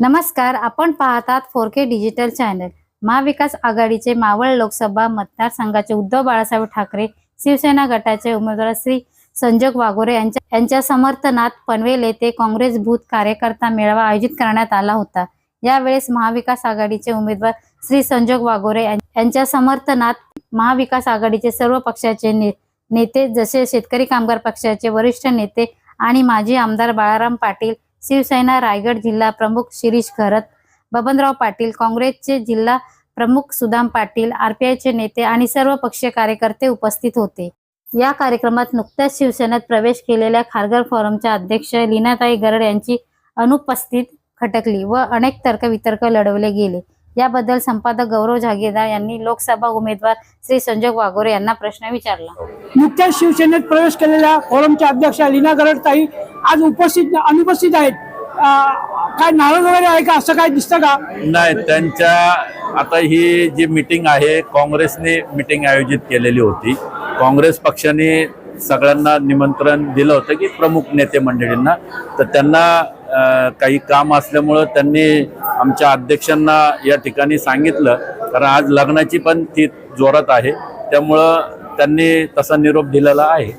नमस्कार आपण पाहतात फोर के डिजिटल चॅनल. महाविकास आघाडीचे मावळ लोकसभा मतदारसंघाचे उद्धव बाळासाहेब ठाकरे शिवसेना गटाचे उमेदवार श्री संजोग वाघोरे यांच्या यांच्या समर्थनात पनवेल येथे काँग्रेस भूत कार्यकर्ता मेळावा आयोजित करण्यात आला होता. यावेळेस महाविकास आघाडीचे उमेदवार श्री संजोग वाघोरे यांच्या समर्थनात महाविकास आघाडीचे सर्व पक्षाचे ने- नेते जसे शेतकरी कामगार पक्षाचे वरिष्ठ नेते आणि माजी आमदार बाळाराम पाटील शिवसेना रायगड जिल्हा प्रमुख शिरीष खरत बबनराव पाटील काँग्रेसचे जिल्हा प्रमुख सुदाम पाटील आरपीआयचे नेते आणि सर्व पक्षीय कार्यकर्ते उपस्थित होते. या कार्यक्रमात नुकत्याच शिवसेनेत प्रवेश केलेल्या खारघर फोरमच्या अध्यक्ष लीनाताई गरड यांची अनुपस्थित खटकली व अनेक तर्कवितर्क लढवले गेले. याबद्दल संपादक गौरव जागीरदार यांनी लोकसभा उमेदवार श्री संजोग वाघोरे यांना प्रश्न विचारला. नुकत्याच शिवसेनेत प्रवेश केलेल्या फोरमच्या अध्यक्ष लीना गरडताई आज उपस्थित अनुपस्थित आहेत. काय नाराज वगैरे आहे का? असं काय दिसतं का? नाही त्यांच्या आता ही जी मिटिंग आहे काँग्रेसने मिटिंग आयोजित केलेली होती. काँग्रेस पक्षाने सगळ्यांना निमंत्रण दिलं होतं की प्रमुख नेते मंडळींना. तर त्यांना काही काम असल्यामुळं त्यांनी आमच्या अध्यक्षांना या ठिकाणी सांगितलं कारण आज लग्नाची पण ती जोरात आहे. त्यामुळं त्यांनी तसा निरोप दिलेला आहे.